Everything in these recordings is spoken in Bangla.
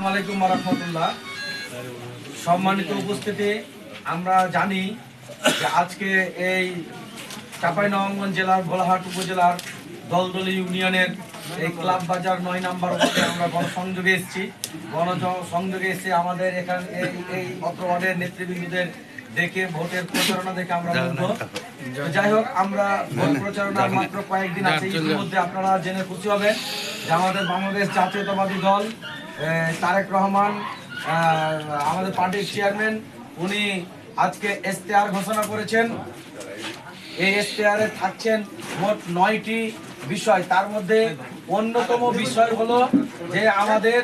আসসালামু আলাইকুম রহমতুল্লাহ। সম্মানিত উপস্থিতি আমরা জানি যে আজকে এই চাঁপাইনবাবগঞ্জ জেলার ভোলাহাট উপজেলার দলদলি ইউনিয়নের এই ক্লাব বাজার নয় নাম্বার আমরা গণসংযোগে এসেছি। গণসংযোগে এসে আমাদের এখানে এই এই অত্র ওয়ার্ডের নেতৃবৃন্দদের দেখে ভোটের প্রচারণা দেখে আমরা মুগ্ধ। যাই হোক আমরা ভোট প্রচারণার মাত্র কয়েকদিন আছে। ইতিমধ্যে আপনারা জেনে খুশি হবেন যে আমাদের বাংলাদেশ জাতীয়তাবাদী দল তারেক রহমান আমাদের পার্টির চেয়ারম্যান, উনি আজকে এস্তেহার ঘোষণা করেছেন। এই এস্তেহারে থাকছেন মোট নয়টি বিষয়। তার মধ্যে অন্যতম বিষয় হলো যে আমাদের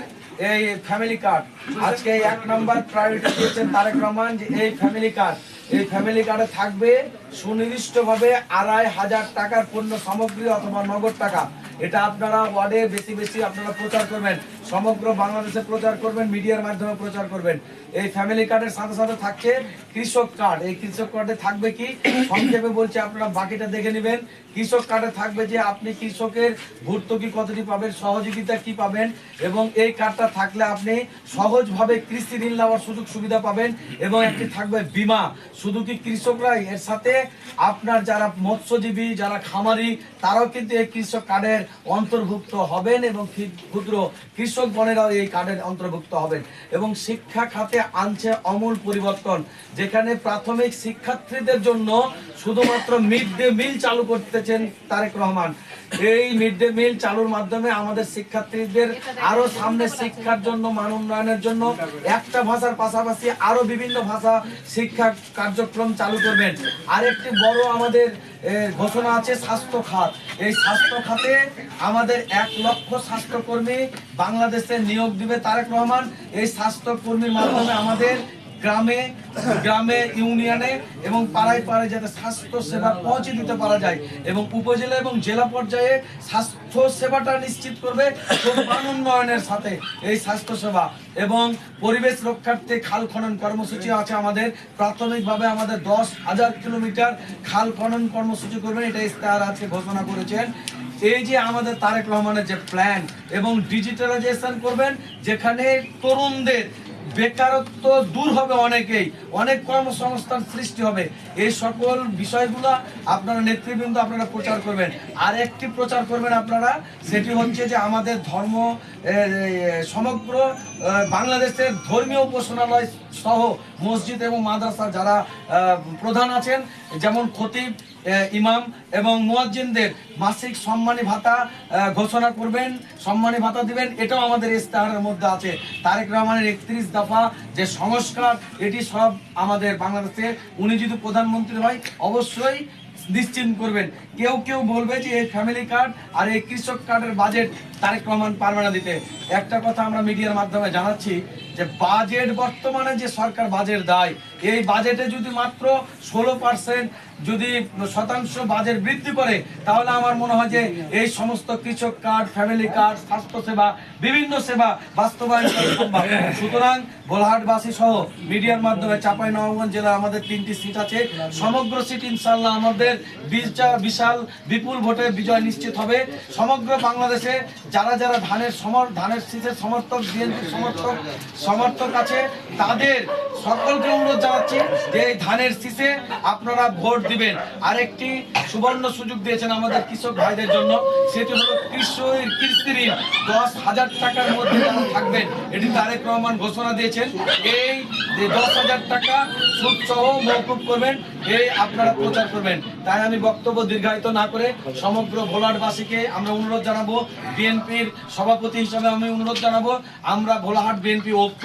এই ফ্যামিলি কার্ড আজকে এক নম্বর প্রায়োরিটি দিয়েছেন তারেক রহমান যে এই ফ্যামিলি কার্ড এই ফ্যামিলি কার্ডে থাকবে সুনির্দিষ্টভাবে আড়াই হাজার টাকার পণ্য, সামগ্রী অথবা নগদ টাকা। এটা আপনারা ওয়ার্ডে বেশি বেশি আপনারা প্রচার করবেন। সমগ্র বাংলাদেশে প্রচার করবেন, মিডিয়ার মাধ্যমে প্রচার করবেন। এই ফ্যামিলি কার্ডের সাথে সাথে থাকছে কৃষক কার্ড এই কৃষক কার্ডে থাকবে কি? সংক্ষেপে বলছি, আপনারা বাকিটা দেখে নেবেন। কৃষক কার্ডে থাকবে যে আপনি কৃষকের ভর্তুকি কতটি পাবেন, সহযোগিতা কি পাবেন, এবং এই কার্ডটা থাকলে আপনি সহজভাবে কৃষি ঋণ নেওয়ার সুযোগ সুবিধা পাবেন, এবং একটি থাকবে বীমা। শুধু কি কৃষকরাই? এর সাথে আপনার যারা মৎস্যজীবী, যারা খামারি, তারাও কিন্তু এই কৃষক কার্ডের অন্তর্ভুক্ত হবেন এবং ক্ষুদ্র কৃষক গণেরাও এই কার্ডের অন্তর্ভুক্ত হবেন। এবং শিক্ষা খাতে আনছে অমূল পরিবর্তন, যেখানে প্রাথমিক শিক্ষার্থীদের জন্য শুধুমাত্র মিড ডে মিল চালু করতেছেন তারেক রহমান। এই মিড ডে মিল চালুর মাধ্যমে আমাদের শিক্ষার্থীদের আরও সামনে শিক্ষার জন্য, মান উন্নয়নের জন্য একটা ভাষার পাশাপাশি আরও বিভিন্ন ভাষা শিক্ষা কার্যক্রম চালু করবেন। আরেকটি বড় আমাদের ঘোষণা আছে স্বাস্থ্য খাত। এই স্বাস্থ্য খাতে আমাদের এক লক্ষ স্বাস্থ্যকর্মী বাংলাদেশে নিয়োগ দিবে তারেক রহমান। এই স্বাস্থ্যকর্মীর মাধ্যমে আমাদের গ্রামে গ্রামে, ইউনিয়নে এবং পাড়ায় পাড়ায় যাতে স্বাস্থ্য সেবা পৌঁছে দিতে পারা যায় এবং উপজেলা এবং জেলা পর্যায়ে স্বাস্থ্য সেবাটা নিশ্চিত করবে উন্নয়নের সাথে এই স্বাস্থ্য সেবা এবং পরিবেশ রক্ষার্থে খাল খনন কর্মসূচি আছে আমাদের। প্রাথমিকভাবে আমাদের দশ হাজার কিলোমিটার খাল খনন কর্মসূচি করবেন, এটা ইস্তাহার আজকে ঘোষণা করেছেন। এই যে আমাদের তারেক রহমানের যে প্ল্যান এবং ডিজিটালাইজেশন করবেন, যেখানে তরুণদের বেকারত্ব দূর হবে অনেকেই, অনেক কর্মসংস্থান সৃষ্টি হবে। এই সকল বিষয়গুলো আপনারা নেতৃবৃন্দ আপনারা প্রচার করবেন। আর একটি প্রচার করবেন আপনারা, সেটি হচ্ছে যে আমাদের ধর্ম সমগ্র বাংলাদেশের ধর্মীয় উপাসনালয় সহ মসজিদ এবং মাদ্রাসা যারা প্রধান আছেন, যেমন খতিব ইমাম এবং মুয়াজ্জিনদের মাসিক সম্মানী ভাতা ঘোষণা করবেন, সম্মানী ভাতা দিবেন, এটাও আমাদের ইস্তাহারের মধ্যে আছে। তারেক রহমানের একত্রিশ দফা যে সংস্কার, এটি সব আমাদের বাংলাদেশে, উনি যদি প্রধানমন্ত্রী হয়, অবশ্যই নিশ্চিন্ত করবেন। কেউ কেউ বলবে যে এই ফ্যামিলি কার্ড আর এই কৃষক কার্ডের বাজেট তারেক রহমান পারবে না দিতে। একটা কথা আমরা মিডিয়ার মাধ্যমে জানাচ্ছি যে বাজেট বর্তমানে যে সরকার বাজেট দেয়, এই বাজেটে যদি মাত্র ষোলো পার্সেন্ট যদি শতাংশ বাজেট বৃদ্ধি করে, তাহলে আমার মনে হয় যে এই সমস্ত কৃষক কার্ড ফ্যামিলি কার্ড স্বাস্থ্য সেবা, বিভিন্ন সেবা বাস্তবায়ন করা সম্ভব। সুতরাং গোলহাটবাসী সহ মিডিয়ার মাধ্যমে চাপাই নবাবগঞ্জ জেলা আমাদের তিনটি সিট আছে। সমগ্র সিট ইনশাল্লাহ আমাদের বিশা- বিশাল, বিপুল ভোটে বিজয় নিশ্চিত হবে। সমগ্র বাংলাদেশে যারা যারা ধানের সমর ধানের শীষের সমর্থক বিএনপি সমর্থক সমর্থক আছে, তাদের সকলকে অনুরোধ জানাচ্ছি যে ধানের শীষে আপনারা ভোট দিবেন। আরেকটি সুবর্ণ সুযোগ দিয়েছেন আমাদের কৃষক ভাইদের জন্য। সেটি হলো কৃষক কৃষি ঋণ দশ হাজার টাকার মধ্যে যারা থাকবেন, এটি তারেক রহমান ঘোষণা দিয়েছেন। এই যে দশ হাজার টাকা সুদ সহ মৌকুব করবেন, এই আপনারা প্রচার করবেন। তাই আমি বক্তব্য দীর্ঘায়িত না করে সমগ্র ভোলাহাটবাসীকে আমরা অনুরোধ জানাব, বিএনপির সভাপতি হিসাবে আমি অনুরোধ জানাব, আমরা ভোলাহাট বিএনপি ঐক্য,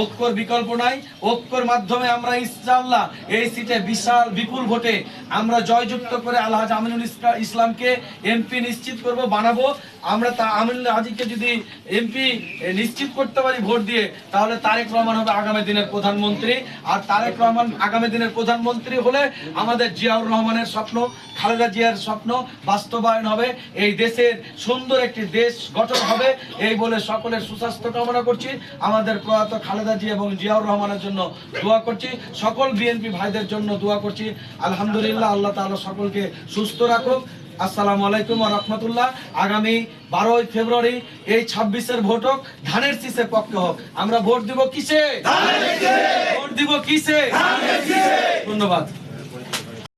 ঐক্যর বিকল্প নাই। ঐক্যর মাধ্যমে আমরা ইনশাআল্লাহ এই সিটে বিশাল, বিপুল ভোটে আমরা জয়যুক্ত করে আলহাজ আমিনুল ইসলা- ইসলামকে এমপি নিশ্চিত করব, বানাবো। আমরা তা আমিনুল হাজিকে যদি এমপি নিশ্চিত করতে পারি ভোট দিয়ে, তাহলে তারেক রহমান হবে আগামী দিনের প্রধানমন্ত্রী। আর তারেক রহমান আগামী দিনের প্রধানমন্ত্রী হলে আমাদের জিয়াউর রহমানের স্বপ্ন, খালেদা জিয়ার স্বপ্ন বাস্তবায়ন হবে। এই দেশের সুন্দর একটি দেশ গঠন হবে, এই বলে সকলের সুস্বাস্থ্য কামনা করছি। আমাদের প্রয়াত খালেদা জি এবং জিয়াউর রহমানের জন্য দোয়া করছি। সকল বিএনপি ভাইদের জন্য দোয়া করছি। আলহামদুলিল্লাহ, আল্লাহ তাআলা সকলকে সুস্থ রাখুক। আসসালামু আলাইকুম রহমতুল্লাহ। আগামী বারোই ফেব্রুয়ারি এই ছাব্বিশের ভোট হোক ধানের শীষের পক্ষে হোক। আমরা ভোট দিব কিসে? ভোট দিব কিসে? ধন্যবাদ।